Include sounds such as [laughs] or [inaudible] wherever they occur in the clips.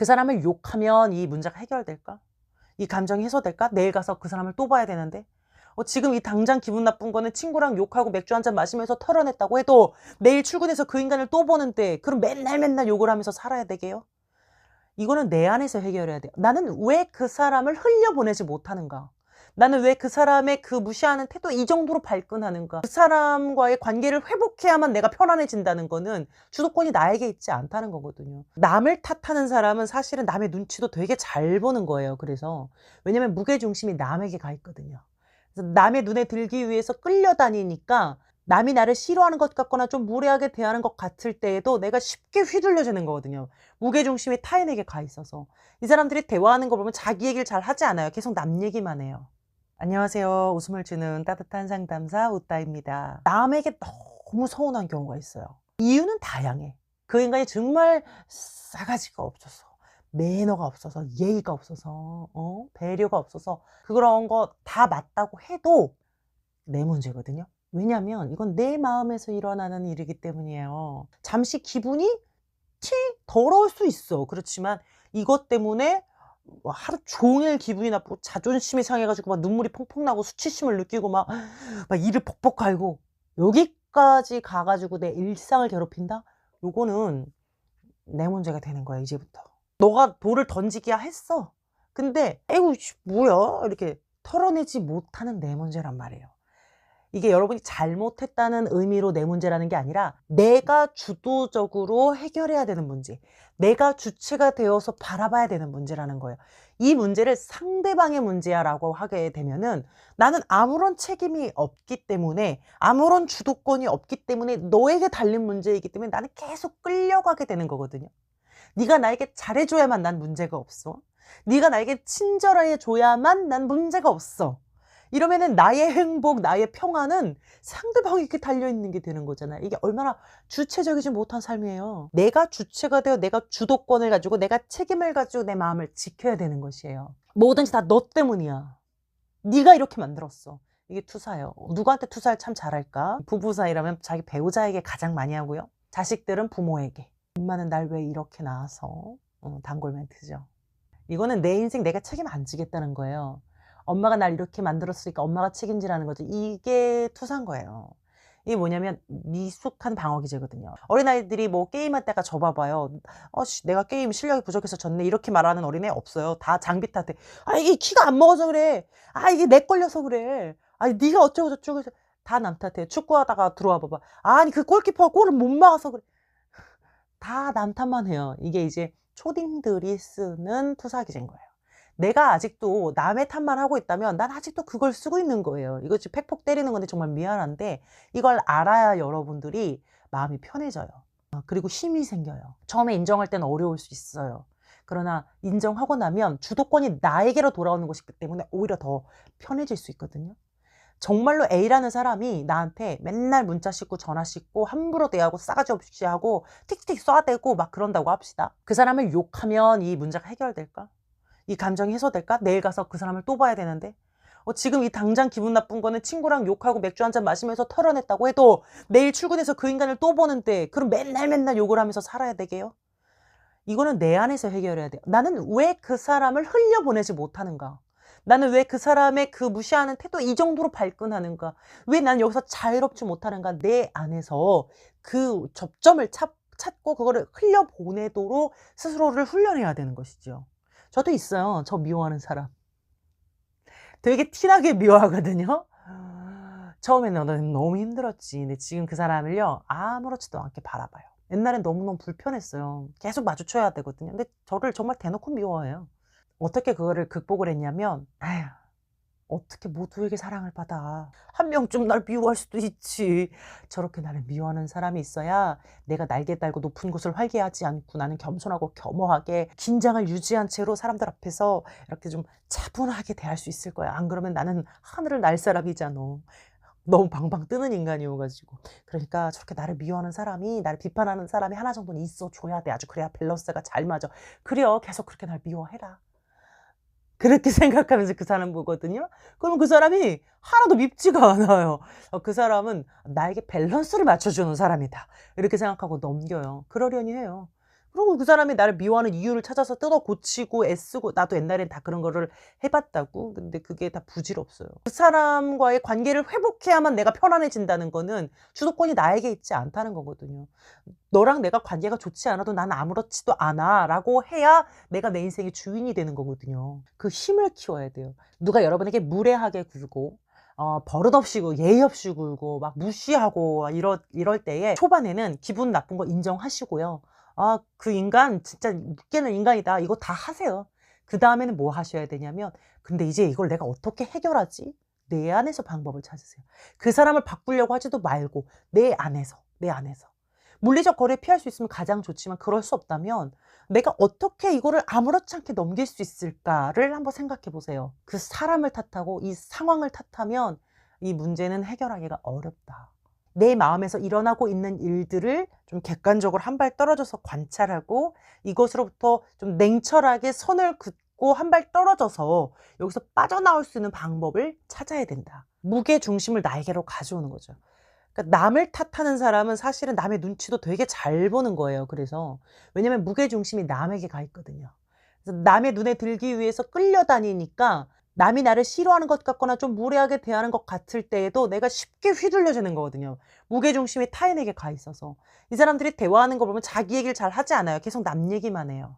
그 사람을 욕하면 이 문제가 해결될까? 이 감정이 해소될까? 내일 가서 그 사람을 또 봐야 되는데. 어, 지금 이 당장 기분 나쁜 거는 친구랑 욕하고 맥주 한 잔 마시면서 털어냈다고 해도 내일 출근해서 그 인간을 또 보는데 그럼 맨날 맨날 욕을 하면서 살아야 되게요? 이거는 내 안에서 해결해야 돼요. 나는 왜 그 사람을 흘려보내지 못하는가? 나는 왜 그 사람의 그 무시하는 태도 이 정도로 발끈하는가? 그 사람과의 관계를 회복해야만 내가 편안해진다는 거는 주도권이 나에게 있지 않다는 거거든요. 남을 탓하는 사람은 사실은 남의 눈치도 되게 잘 보는 거예요. 그래서 왜냐면 무게중심이 남에게 가 있거든요. 그래서 남의 눈에 들기 위해서 끌려다니니까 남이 나를 싫어하는 것 같거나 좀 무례하게 대하는 것 같을 때에도 내가 쉽게 휘둘려지는 거거든요. 무게중심이 타인에게 가 있어서. 이 사람들이 대화하는 거 보면 자기 얘기를 잘 하지 않아요. 계속 남 얘기만 해요. 안녕하세요. 웃음을 주는 따뜻한 상담사 우따입니다. 남에게 너무 서운한 경우가 있어요. 이유는 다양해. 그 인간이 정말 싸가지가 없어서, 매너가 없어서, 예의가 없어서, 어? 배려가 없어서, 그런 거 다 맞다고 해도 내 문제거든요. 왜냐면 이건 내 마음에서 일어나는 일이기 때문이에요. 잠시 기분이 티 더러울 수 있어. 그렇지만 이것 때문에 뭐 하루 종일 기분이 나쁘고 자존심이 상해가지고 막 눈물이 펑펑 나고 수치심을 느끼고 막, 막 이를 벅벅 갈고 여기까지 가가지고 내 일상을 괴롭힌다? 요거는 내 문제가 되는 거야 이제부터. 너가 돌을 던지기야 했어. 근데 에이구 씨, 뭐야 이렇게 털어내지 못하는 내 문제란 말이에요. 이게 여러분이 잘못했다는 의미로 내 문제라는 게 아니라 내가 주도적으로 해결해야 되는 문제, 내가 주체가 되어서 바라봐야 되는 문제라는 거예요. 이 문제를 상대방의 문제야라고 하게 되면은 나는 아무런 책임이 없기 때문에 아무런 주도권이 없기 때문에 너에게 달린 문제이기 때문에 나는 계속 끌려가게 되는 거거든요. 네가 나에게 잘해줘야만 난 문제가 없어. 네가 나에게 친절해 줘야만 난 문제가 없어. 이러면은 나의 행복, 나의 평안은 상대방에게 달려있는 게 되는 거잖아요. 이게 얼마나 주체적이지 못한 삶이에요. 내가 주체가 되어 내가 주도권을 가지고 내가 책임을 가지고 내 마음을 지켜야 되는 것이에요. 뭐든지 다 너 때문이야. 네가 이렇게 만들었어. 이게 투사예요. 누구한테 투사를 참 잘할까? 부부 사이라면 자기 배우자에게 가장 많이 하고요. 자식들은 부모에게. 엄마는 날 왜 이렇게 낳아서? 어, 단골 멘트죠. 이거는 내 인생 내가 책임 안 지겠다는 거예요. 엄마가 날 이렇게 만들었으니까 엄마가 책임지라는 거죠. 이게 투사인 거예요. 이게 뭐냐면 미숙한 방어 기제거든요. 어린아이들이 뭐 게임할 때가 접어봐요. 어, 씨, 내가 게임 실력이 부족해서 졌네. 이렇게 말하는 어린애 없어요. 다 장비 탓에. 아, 이게 키가 안 먹어서 그래. 아, 이게 내 걸려서 그래. 아, 네가 어쩌고 저쩌고 해서 다 남 탓해. 축구하다가 들어와 봐봐. 아니, 그 골키퍼가 골을 못 막아서 그래. 다 남 탓만 해요. 이게 이제 초딩들이 쓰는 투사 기제인 거예요. 내가 아직도 남의 탓만 하고 있다면 난 아직도 그걸 쓰고 있는 거예요. 이거 지금 팩폭 때리는 건데 정말 미안한데 이걸 알아야 여러분들이 마음이 편해져요. 어, 그리고 힘이 생겨요. 처음에 인정할 때는 어려울 수 있어요. 그러나 인정하고 나면 주도권이 나에게로 돌아오는 것이기 때문에 오히려 더 편해질 수 있거든요. 정말로 A라는 사람이 나한테 맨날 문자 씻고 전화 씻고 함부로 대하고 싸가지 없이 하고 틱틱 쏴대고 막 그런다고 합시다. 그 사람을 욕하면 이 문제가 해결될까? 이 감정이 해소될까? 내일 가서 그 사람을 또 봐야 되는데 어, 지금 이 당장 기분 나쁜 거는 친구랑 욕하고 맥주 한 잔 마시면서 털어냈다고 해도 내일 출근해서 그 인간을 또 보는데 그럼 맨날 맨날 욕을 하면서 살아야 되게요? 이거는 내 안에서 해결해야 돼요. 나는 왜 그 사람을 흘려보내지 못하는가? 나는 왜 그 사람의 그 무시하는 태도 이 정도로 발끈하는가? 왜 난 여기서 자유롭지 못하는가? 내 안에서 그 접점을 찾, 찾고 그거를 흘려보내도록 스스로를 훈련해야 되는 것이죠. 저도 있어요. 저 미워하는 사람. 되게 티나게 미워하거든요. 처음에는 너는 너무 힘들었지. 근데 지금 그 사람을요, 아무렇지도 않게 바라봐요. 옛날엔 너무너무 불편했어요. 계속 마주쳐야 되거든요. 근데 저를 정말 대놓고 미워해요. 어떻게 그거를 극복을 했냐면, 아휴, 어떻게 모두에게 사랑을 받아. 한 명쯤 날 미워할 수도 있지. 저렇게 나를 미워하는 사람이 있어야 내가 날개 달고 높은 곳을 활개하지 않고 나는 겸손하고 겸허하게 긴장을 유지한 채로 사람들 앞에서 이렇게 좀 차분하게 대할 수 있을 거야. 안 그러면 나는 하늘을 날 사람이잖아. 너무 방방 뜨는 인간이어가지고. 그러니까 저렇게 나를 미워하는 사람이, 나를 비판하는 사람이 하나 정도는 있어 줘야 돼. 아주 그래야 밸런스가 잘 맞아. 그래요. 계속 그렇게 날 미워해라. 그렇게 [laughs] 생각하면서 그 사람 보거든요. 그럼 그 사람이 하나도 밉지가 않아요. 어, 그 사람은 나에게 밸런스를 맞춰주는 사람이다. 이렇게 생각하고 넘겨요. 그러려니 해요. 그리고 그 사람이 나를 미워하는 이유를 찾아서 뜯어 고치고 애쓰고 나도 옛날엔 다 그런 거를 해봤다고. 근데 그게 다 부질없어요. 그 사람과의 관계를 회복해야만 내가 편안해진다는 거는 주도권이 나에게 있지 않다는 거거든요 너랑 내가 관계가 좋지 않아도 난 아무렇지도 않아. 라고 해야 내가 내 인생의 주인이 되는 거거든요. 그 힘을 키워야 돼요. 누가 여러분에게 무례하게 굴고 어, 버릇없이 굴고 예의 없이 굴고 막 무시하고 이럴, 이럴 때에 초반에는 기분 나쁜 거 인정하시고요 아, 그 인간 진짜 웃기는 인간이다. 이거 다 하세요. 그 다음에는 뭐 하셔야 되냐면, 근데 이제 이걸 내가 어떻게 해결하지? 내 안에서 방법을 찾으세요. 그 사람을 바꾸려고 하지도 말고, 내 안에서, 내 안에서. 물리적 거래 피할 수 있으면 가장 좋지만 그럴 수 없다면 내가 어떻게 이거를 아무렇지 않게 넘길 수 있을까를 한번 생각해 보세요. 그 사람을 탓하고 이 상황을 탓하면 이 문제는 해결하기가 어렵다. 내 마음에서 일어나고 있는 일들을 좀 객관적으로 한 발 떨어져서 관찰하고 이것으로부터 좀 냉철하게 선을 긋고 한 발 떨어져서 여기서 빠져나올 수 있는 방법을 찾아야 된다. 무게 중심을 나에게로 가져오는 거죠. 그러니까 남을 탓하는 사람은 사실은 남의 눈치도 되게 잘 보는 거예요. 그래서 왜냐면 무게 중심이 남에게 가 있거든요. 그래서 남의 눈에 들기 위해서 끌려다니니까 남이 나를 싫어하는 것 같거나 좀 무례하게 대하는 것 같을 때에도 내가 쉽게 휘둘려지는 거거든요. 무게중심이 타인에게 가 있어서. 이 사람들이 대화하는 거 보면 자기 얘기를 잘 하지 않아요. 계속 남 얘기만 해요.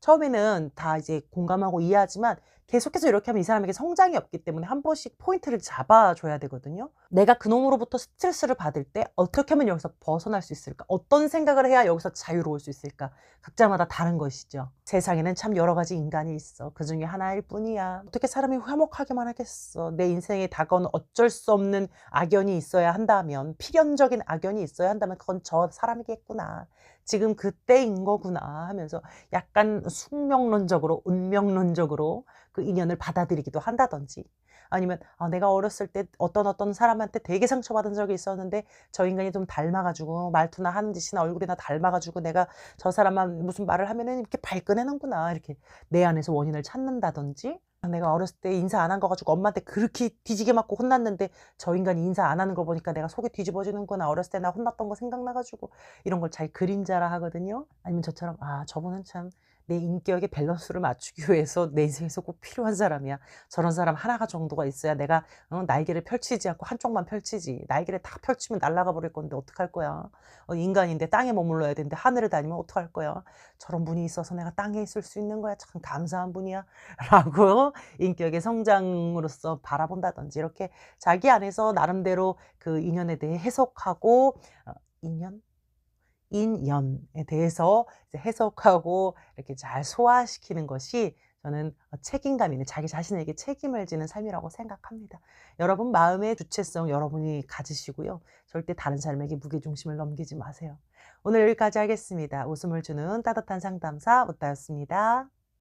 처음에는 다 이제 공감하고 이해하지만 계속해서 이렇게 하면 이 사람에게 성장이 없기 때문에 한 번씩 포인트를 잡아줘야 되거든요. 내가 그놈으로부터 스트레스를 받을 때 어떻게 하면 여기서 벗어날 수 있을까? 어떤 생각을 해야 여기서 자유로울 수 있을까? 각자마다 다른 것이죠. 세상에는 참 여러 가지 인간이 있어. 그 중에 하나일 뿐이야. 어떻게 사람이 화목하게만 하겠어. 내 인생에 다가오는 어쩔 수 없는 악연이 있어야 한다면, 필연적인 악연이 있어야 한다면 그건 저 사람이겠구나. 지금 그때인 거구나 하면서 약간 숙명론적으로, 운명론적으로 그 인연을 받아들이기도 한다든지 아니면 아, 내가 어렸을 때 어떤 어떤 사람한테 되게 상처받은 적이 있었는데 저 인간이 좀 닮아가지고 말투나 하는 짓이나 얼굴이나 닮아가지고 내가 저 사람만 무슨 말을 하면은 이렇게 발끈해는구나. 이렇게 내 안에서 원인을 찾는다든지 내가 어렸을 때 인사 안 한 거 가지고 엄마한테 그렇게 뒤지게 맞고 혼났는데 저 인간이 인사 안 하는 거 보니까 내가 속이 뒤집어지는구나. 어렸을 때 나 혼났던 거 생각나가지고 이런 걸 잘 그림자라 하거든요. 아니면 저처럼 아 저분은 참 내 인격의 밸런스를 맞추기 위해서 내 인생에서 꼭 필요한 사람이야. 저런 사람 하나가 정도가 있어야 내가 어, 날개를 펼치지 않고 한쪽만 펼치지. 날개를 다 펼치면 날아가 버릴 건데 어떡할 거야? 어, 인간인데 땅에 머물러야 되는데 하늘을 다니면 어떡할 거야? 저런 분이 있어서 내가 땅에 있을 수 있는 거야? 참 감사한 분이야. [laughs] 라고 인격의 성장으로서 바라본다든지 이렇게 자기 안에서 나름대로 그 인연에 대해 해석하고 어, 인연? 인연에 대해서 해석하고 이렇게 잘 소화시키는 것이 저는 책임감 있는 자기 자신에게 책임을 지는 삶이라고 생각합니다. 여러분 마음의 주체성 여러분이 가지시고요. 절대 다른 사람에게 무게중심을 넘기지 마세요. 오늘 여기까지 하겠습니다. 웃음을 주는 따뜻한 상담사 웃다였습니다.